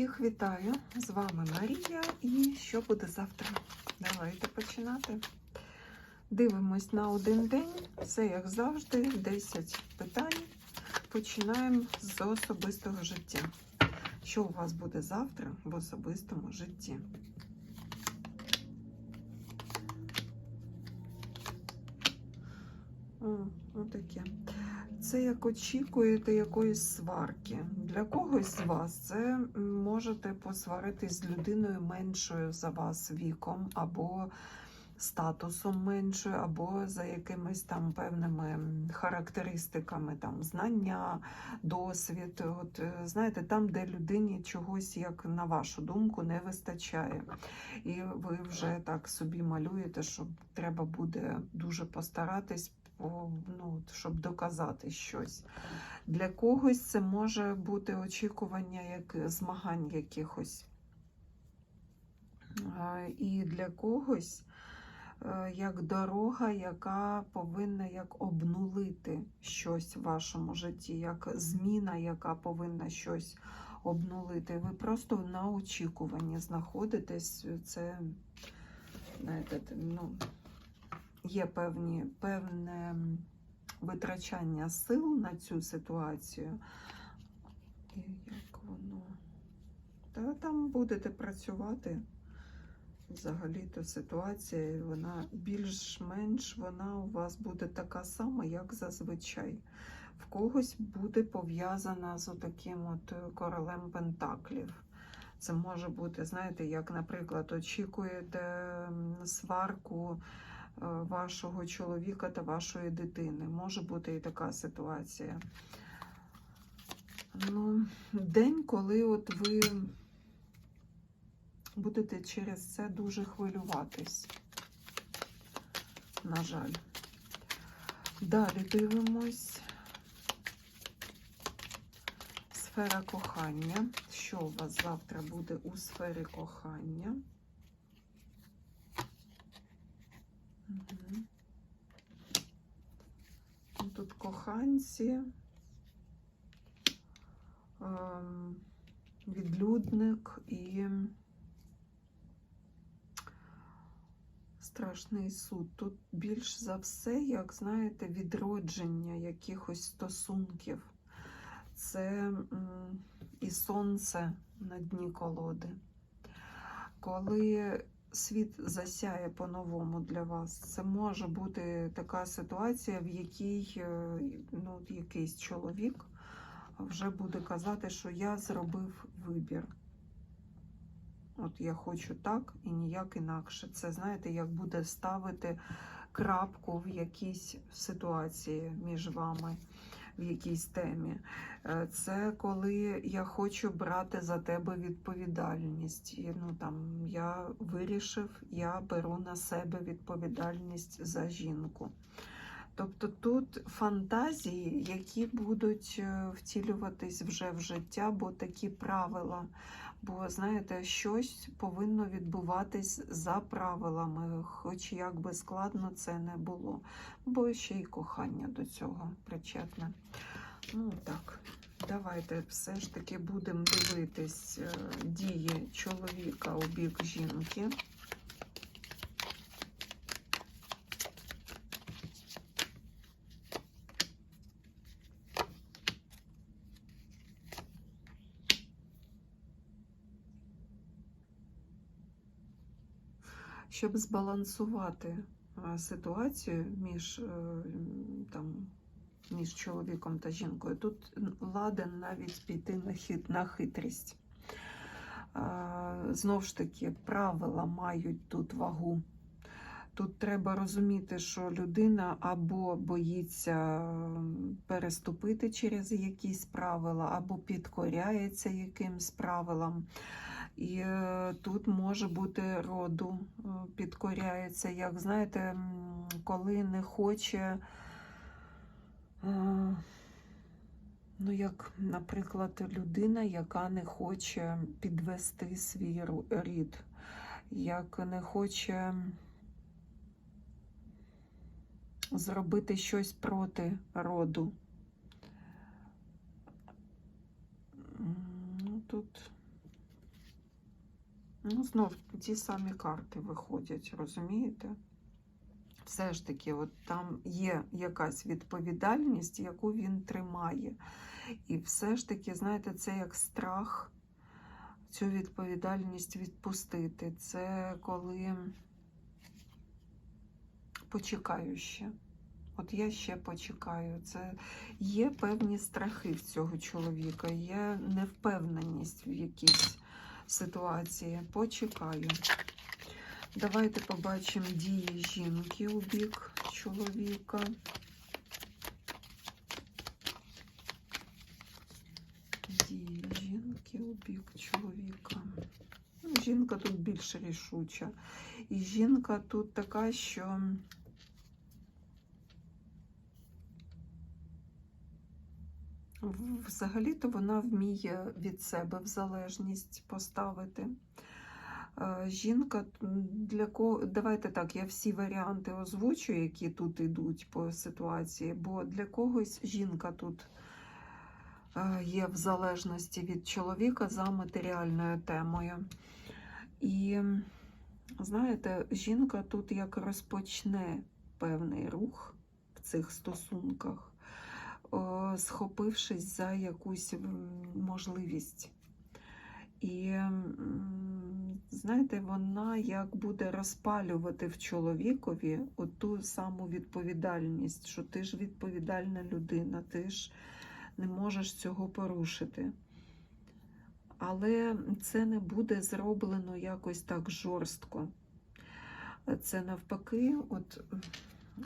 Всіх вітаю! З вами Марія. І що буде завтра? Давайте починати. Дивимось на один день. Все як завжди, 10 питань. Починаємо з особистого життя. Що у вас буде завтра в особистому житті? О, отаке. Це як очікуєте якоїсь сварки. Для когось з вас це можете посваритись з людиною меншою за вас віком, або статусом меншою, або за якимись там певними характеристиками, там знання, досвід. От е, знаєте, там, де людині чогось, як на вашу думку, не вистачає. І ви вже так собі малюєте, що треба буде дуже постаратись ну, щоб доказати щось. Для когось це може бути очікування як змагань якихось. І для когось е, як дорога, яка повинна як обнулити щось в вашому житті, як зміна, яка повинна щось обнулити. Ви просто на очікуванні знаходитесь. Це, знаєте, ну, є певні, певне витрачання сил на цю ситуацію. І як воно? Та там будете працювати. Взагалі-то ситуація, вона більш-менш вона у вас буде така сама, як зазвичай. В когось буде пов'язана з таким от королем Пентаклів. Це може бути, знаєте, як, наприклад, очікуєте сварку вашого чоловіка та вашої дитини. Може бути і така ситуація. Ну, день, коли от ви будете через це дуже хвилюватись. На жаль. Далі дивимось. Сфера кохання. Що у вас завтра буде у сфері кохання? Тут коханці, ем, відлюдник і страшний суд. Тут більш за все, як знаєте, відродження якихось стосунків. Це і сонце на дні колоди. Коли світ засяє по-новому для вас, це може бути така ситуація, в якій е, ну, якийсь чоловік вже буде казати, що я зробив вибір. От я хочу так і ніяк інакше. Це знаєте, як буде ставити крапку в якійсь ситуації між вами, в якійсь темі. Е, Це коли я хочу брати за тебе відповідальність. Ну, там, я вирішив, я беру на себе відповідальність за жінку. Тобто тут фантазії, які будуть е, втілюватись вже в життя, бо такі правила. Бо, знаєте, щось повинно відбуватись за правилами, хоч як би складно це не було. Бо ще й кохання до цього причетне. Ну так, давайте все ж таки будемо дивитись е, дії чоловіка у бік жінки. Щоб збалансувати ситуацію між, е, там, між чоловіком та жінкою. Тут ладен навіть піти на, хит, на хитрість. Знову ж таки, правила мають тут вагу. Тут треба розуміти, що людина або боїться переступити через якісь правила, або підкоряється якимсь правилам. І е, тут може бути роду, е, підкоряється, як знаєте, коли не хоче, е, ну, як, наприклад, людина, яка не хоче підвести свій рід, як не хоче зробити щось проти роду. Ну, тут Ну, знов ті самі карти виходять, розумієте? Все ж таки, от там є якась відповідальність, яку він тримає. І все ж таки, знаєте, це як страх цю відповідальність відпустити. Це коли почекаю ще. От я ще почекаю. Це є певні страхи в цього чоловіка, є невпевненість в якійсь ситуації. Почекаю. Давайте побачимо дії жінки у бік чоловіка. Дії жінки у бік чоловіка. Ну, Жінка тут більш рішуча. І жінка тут така, що Взагалі-то вона вміє від себе в залежність поставити. Е, Жінка для кого. Давайте так, я всі варіанти озвучу, які тут йдуть по ситуації, бо для когось жінка тут е, є в залежності від чоловіка за матеріальною темою. І знаєте, жінка тут як розпочне певний рух в цих стосунках, схопившись за якусь можливість. І знаєте, вона як буде розпалювати в чоловікові ту саму відповідальність, що ти ж відповідальна людина, ти ж не можеш цього порушити. Але це не буде зроблено якось так жорстко. Це навпаки, от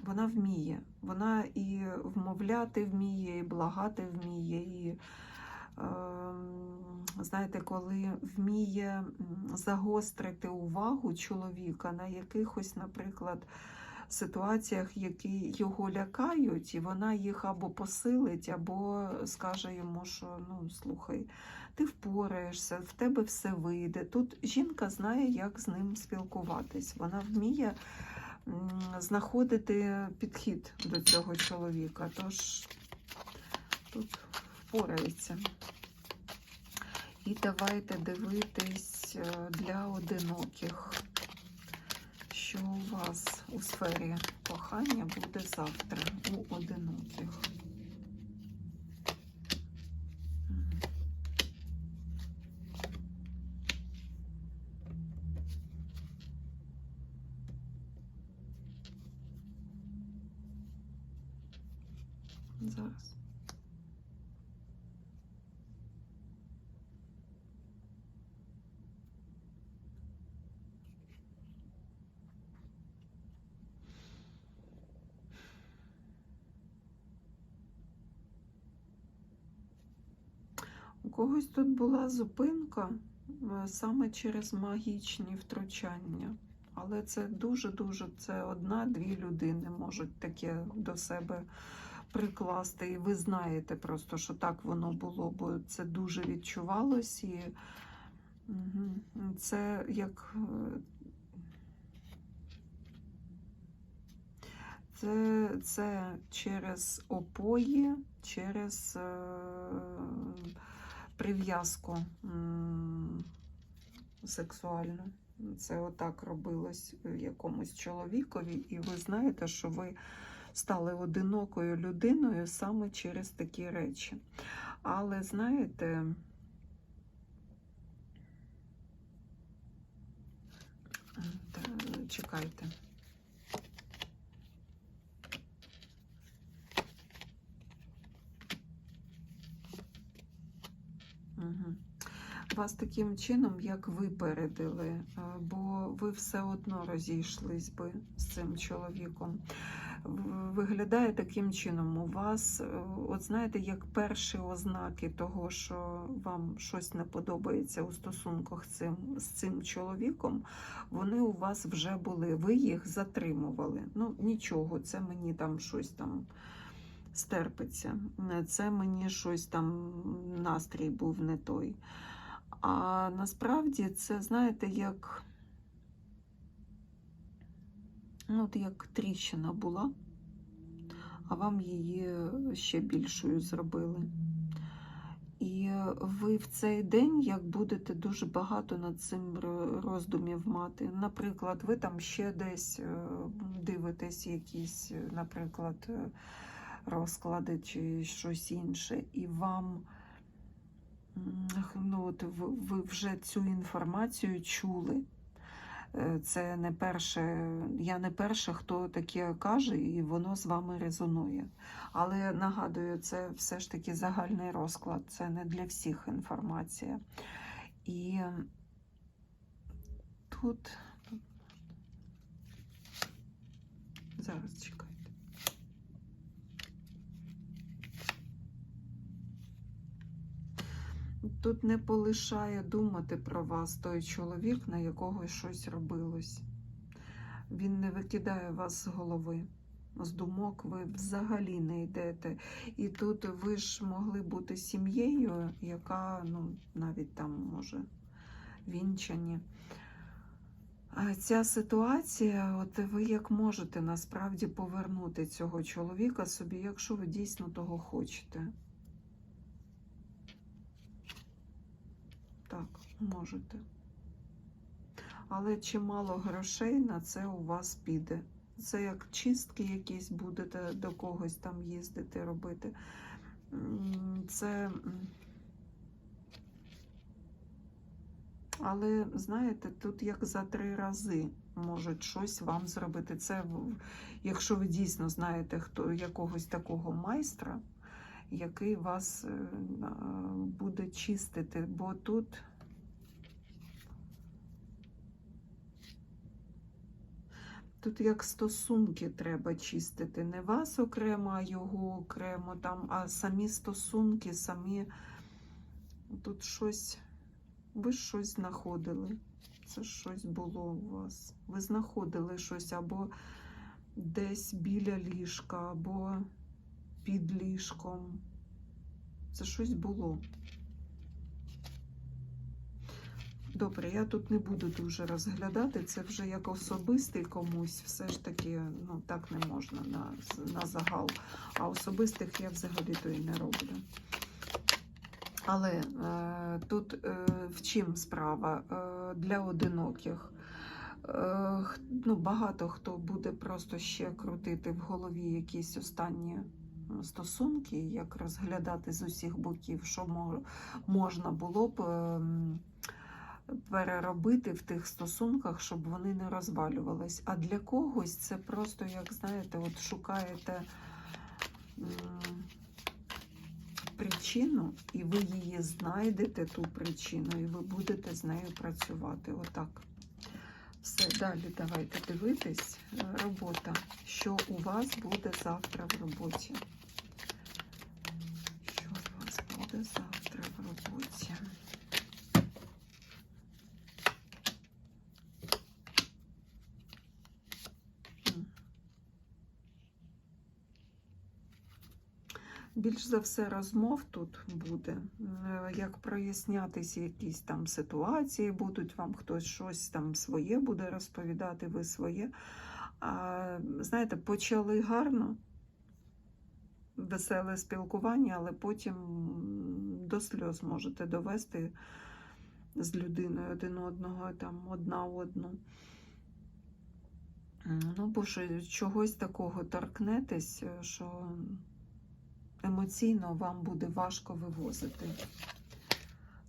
вона вміє. Вона і вмовляти вміє, і благати вміє, і ем, знаєте, коли вміє загострити увагу чоловіка на якихось, наприклад, ситуаціях, які його лякають, і вона їх або посилить, або скаже йому, що ну слухай, ти впораєшся, в тебе все вийде. Тут жінка знає, як з ним спілкуватись. Вона вміє знаходити підхід до цього чоловіка. Тож тут впорається. І давайте дивитись е, для одиноких, що у вас у сфері кохання буде завтра у одиноких. Мгм. Зараз. У когось тут була зупинка е, саме через магічні втручання. Але це дуже-дуже це одна-дві людини можуть таке до себе прикласти. І ви знаєте просто, що так воно було, бо це дуже відчувалось. І це як. е, Це, це через опої, через е, прив'язку сексуальну. Це отак робилось якомусь чоловікові, і ви знаєте, що ви стали одинокою людиною саме через такі речі. Але знаєте, чекайте. Вас таким чином, як випередили, бо ви все одно розійшлись би з цим чоловіком. Виглядає таким чином. У вас, е, от знаєте, як перші ознаки того, що вам щось не подобається у стосунках цим, з цим чоловіком, вони у вас вже були. Ви їх затримували. Ну, нічого, це мені там щось там стерпиться. Це мені щось там настрій був не той. А насправді це, знаєте, як, ну, як тріщина була, а вам її ще більшою зробили. І ви в цей день як будете дуже багато над цим роздумів мати. Наприклад, ви там ще десь е, дивитесь якісь, наприклад, е, розклади чи щось інше, і вам ну, от ви, вже цю інформацію чули. Е, Це не перше, я не перша, хто таке каже, і воно з вами резонує. Але нагадую, це все ж таки загальний розклад, це не для всіх інформація. І тут зараз чекайте. Тут не полишає думати про вас той чоловік, на якого щось робилось. Він не викидає вас з голови. З думок ви взагалі не йдете. І тут ви ж могли бути сім'єю, яка ну, навіть там може вінчані. А ця ситуація, от ви як можете насправді повернути цього чоловіка собі, якщо ви дійсно того хочете. Так, можете. Але чимало грошей на це у вас піде. Це як чистки якісь будете до когось там їздити, робити. Це. Але знаєте, тут як за три рази можуть щось вам зробити. Це якщо ви дійсно знаєте хто якогось такого майстра, який вас е, буде чистити, бо тут. Тут як стосунки треба чистити. Не вас окремо, а його окремо, там, а самі стосунки, самі тут щось. Ви щось знаходили. Це щось було у вас. Ви знаходили щось або десь біля ліжка, або під ліжком. Це щось було. Добре, я тут не буду дуже розглядати. Це вже як особистий комусь. Все ж таки, ну так не можна на, на загал. А особистих я взагалі то і не роблю. Але е, тут е, в чим справа? Е, для одиноких. Е, ну, багато хто буде просто ще крутити в голові якісь останні стосунки, як розглядати з усіх боків, що можна було б ем, переробити в тих стосунках, щоб вони не розвалювались. А для когось це просто, як знаєте, от шукаєте. причину, і ви її знайдете, ту причину, і ви будете з нею працювати. Отак. Все, далі давайте дивитись. Е, Робота. Що у вас буде завтра в роботі? Буде завтра в роботі? Більш за все розмов тут буде, Е, як прояснятися якісь там ситуації, будуть вам хтось щось там своє буде розповідати, ви своє. А, знаєте, почали гарно, веселе спілкування, але потім до сльоз можете довести з людиною один одного, там, одна одну. Ну, бо ж чогось такого торкнетесь, що емоційно вам буде важко вивозити.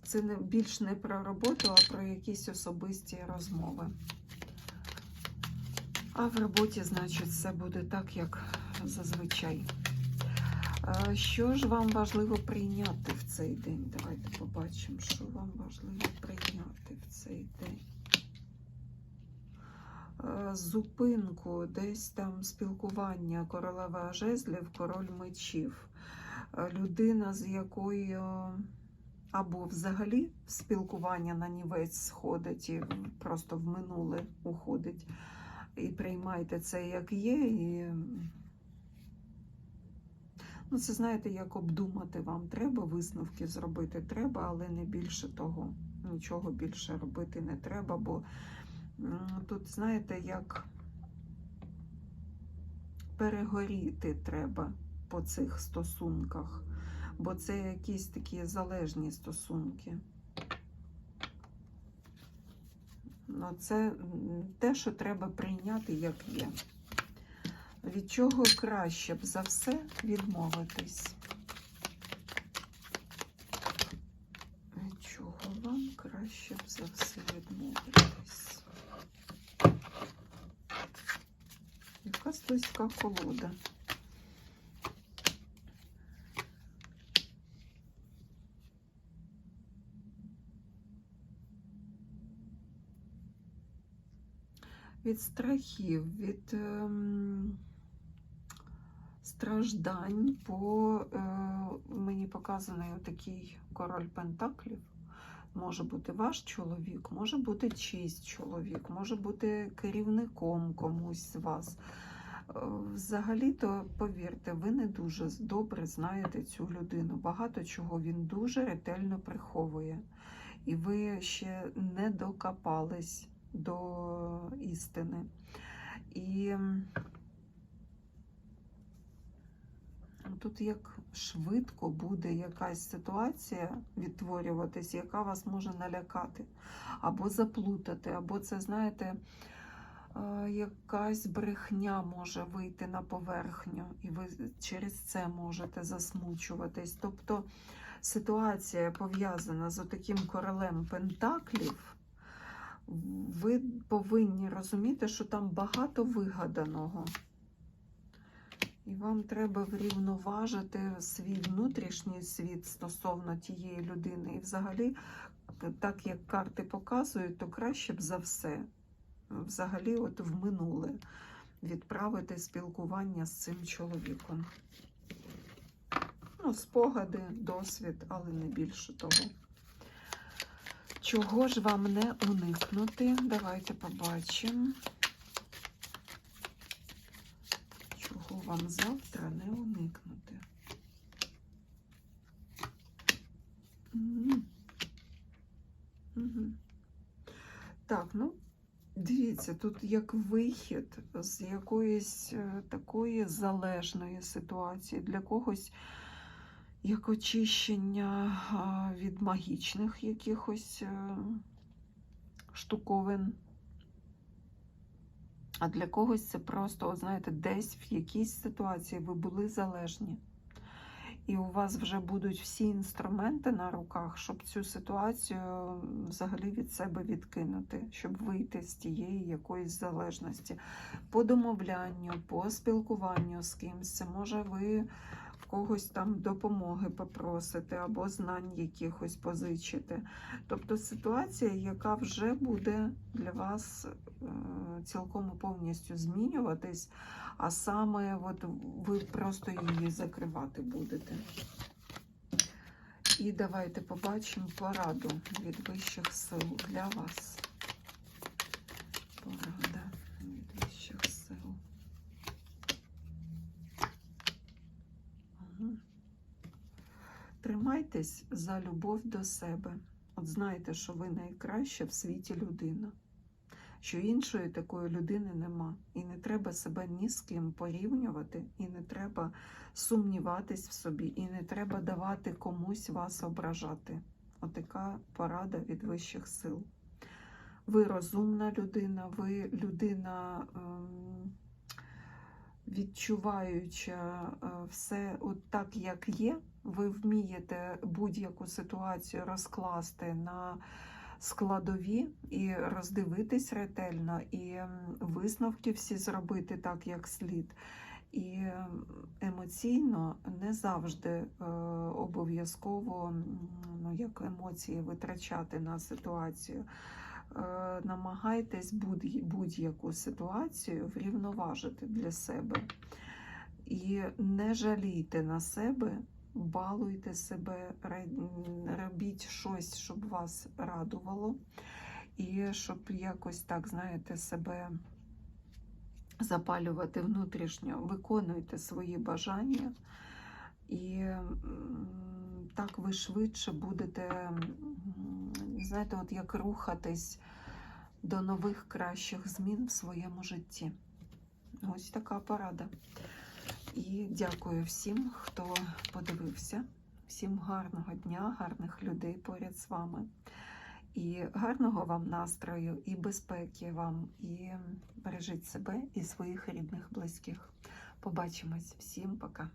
Це не, більш не про роботу, а про якісь особисті розмови. А в роботі, значить, все буде так, як зазвичай. Е, Що ж вам важливо прийняти в цей день? Давайте побачимо, що вам важливо прийняти в цей день. Е, Зупинку, десь там спілкування королева жезлів, король мечів. Е, Людина, з якою або взагалі спілкування на нівець сходить і просто в минуле уходить. І приймайте це як є. І... Ну, це знаєте, як обдумати вам треба, висновки зробити треба, але не більше того. Нічого більше робити не треба, бо тут, знаєте, як перегоріти треба по цих стосунках. бо це якісь такі залежні стосунки. Ну, це те, що треба прийняти, як є. Від чого краще б за все відмовитись? Від чого вам краще б за все відмовитись? Якась близька колода. Від страхів, від ем, страждань по е, мені показаний такий король Пентаклів. Може бути ваш чоловік, може бути чийсь чоловік, може бути керівником комусь з вас. Е, Взагалі-то, повірте, ви не дуже добре знаєте цю людину. Багато чого він дуже ретельно приховує. І ви ще не докопались до істини. І тут як швидко буде якась ситуація відтворюватись, яка вас може налякати, або заплутати, або це, знаєте, е, якась брехня може вийти на поверхню, і ви через це можете засмучуватись. Тобто ситуація пов'язана з таким королем Пентаклів ви повинні розуміти, що там багато вигаданого. І вам треба врівноважити свій внутрішній світ стосовно тієї людини. І взагалі, так як карти показують, то краще б за все, взагалі, от в минуле відправити спілкування з цим чоловіком. Ну, спогади, досвід, але не більше того. Чого ж вам не уникнути? Давайте побачимо. Чого вам завтра не уникнути? Так, ну, дивіться, тут як вихід з якоїсь е, такої залежної ситуації. Для когось як очищення від магічних якихось е, штуковин. А для когось це просто, знаєте, десь в якійсь ситуації ви були залежні. І у вас вже будуть всі інструменти на руках, щоб цю ситуацію взагалі від себе відкинути, щоб вийти з тієї якоїсь залежності. По домовлянню, по спілкуванню з кимось. Це може ви когось там допомоги попросите або знань якихось позичите. Тобто ситуація, яка вже буде для вас е, цілком повністю змінюватись, а саме от ви просто її закривати будете. І давайте побачимо пораду від вищих сил для вас. Порада від вищих сил. Мгм. Тримайтесь за любов до себе. От знайте, що ви найкраща в світі людина, що іншої такої людини нема. І не треба себе ні з ким порівнювати, і не треба сумніватись в собі, і не треба давати комусь вас ображати. Отака порада від вищих сил. Ви розумна людина, ви людина. ем, відчуваюча е, все от так, як є, ви вмієте будь-яку ситуацію розкласти на складові і роздивитись ретельно, і висновки всі зробити так, як слід. І емоційно не завжди е, обов'язково ну, як емоції витрачати на ситуацію. Е, намагайтесь будь- будь-яку ситуацію врівноважити для себе. І не жалійте на себе, балуйте себе, робіть щось, щоб вас радувало, і щоб якось так, знаєте, себе запалювати внутрішньо, виконуйте свої бажання. І так ви швидше будете, знаєте, от як рухатись до нових кращих змін в своєму житті. Ось така порада. І дякую всім, хто подивився Всім гарного дня, гарних людей поряд з вами. І гарного вам настрою, і безпеки вам, і бережіть себе і своїх рідних, близьких. Побачимось. Всім пока.